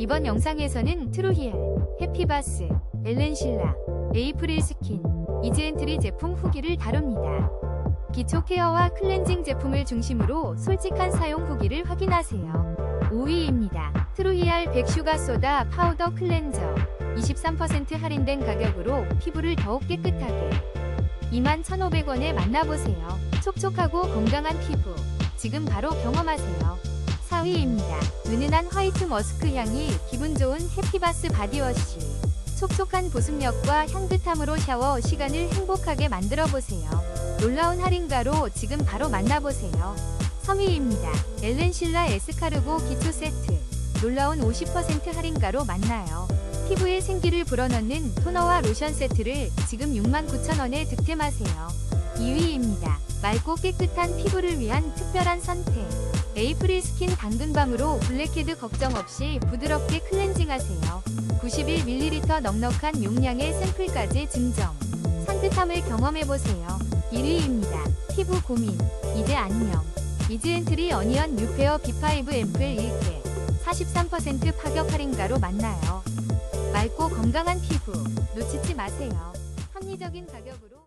이번 영상에서는 트루히알, 해피바스, 엘렌실라, 에이프릴 스킨, 이즈엔트리 제품 후기를 다룹니다. 기초 케어와 클렌징 제품을 중심으로 솔직한 사용 후기를 확인하세요. 5위입니다. 트루히알 백슈가 소다 파우더 클렌저 23% 할인된 가격으로 피부를 더욱 깨끗하게 21,500원에 만나보세요. 촉촉하고 건강한 피부 지금 바로 경험하세요. 4위입니다. 은은한 화이트 머스크 향이 기분 좋은 해피바스 바디워시 촉촉한 보습력과 향긋함으로 샤워 시간을 행복하게 만들어 보세요. 놀라운 할인가로 지금 바로 만나보세요. 3위입니다. 엘렌실라 에스카르고 기초 세트. 놀라운 50% 할인가로 만나요. 피부에 생기를 불어넣는 토너와 로션 세트를 지금 69,000원에 득템하세요. 2위입니다. 맑고 깨끗한 피부를 위한 특별한 선택. 에이프릴 스킨 당근밤으로 블랙헤드 걱정 없이 부드럽게 클렌징하세요. 91ml 넉넉한 용량의 샘플까지 증정. 산뜻함을 경험해보세요. 1위입니다. 피부 고민. 이제 안녕. 이즈엔트리 어니언 뉴페어 B5 앰플 1개. 43% 파격 할인가로 만나요. 맑고 건강한 피부. 놓치지 마세요. 합리적인 가격으로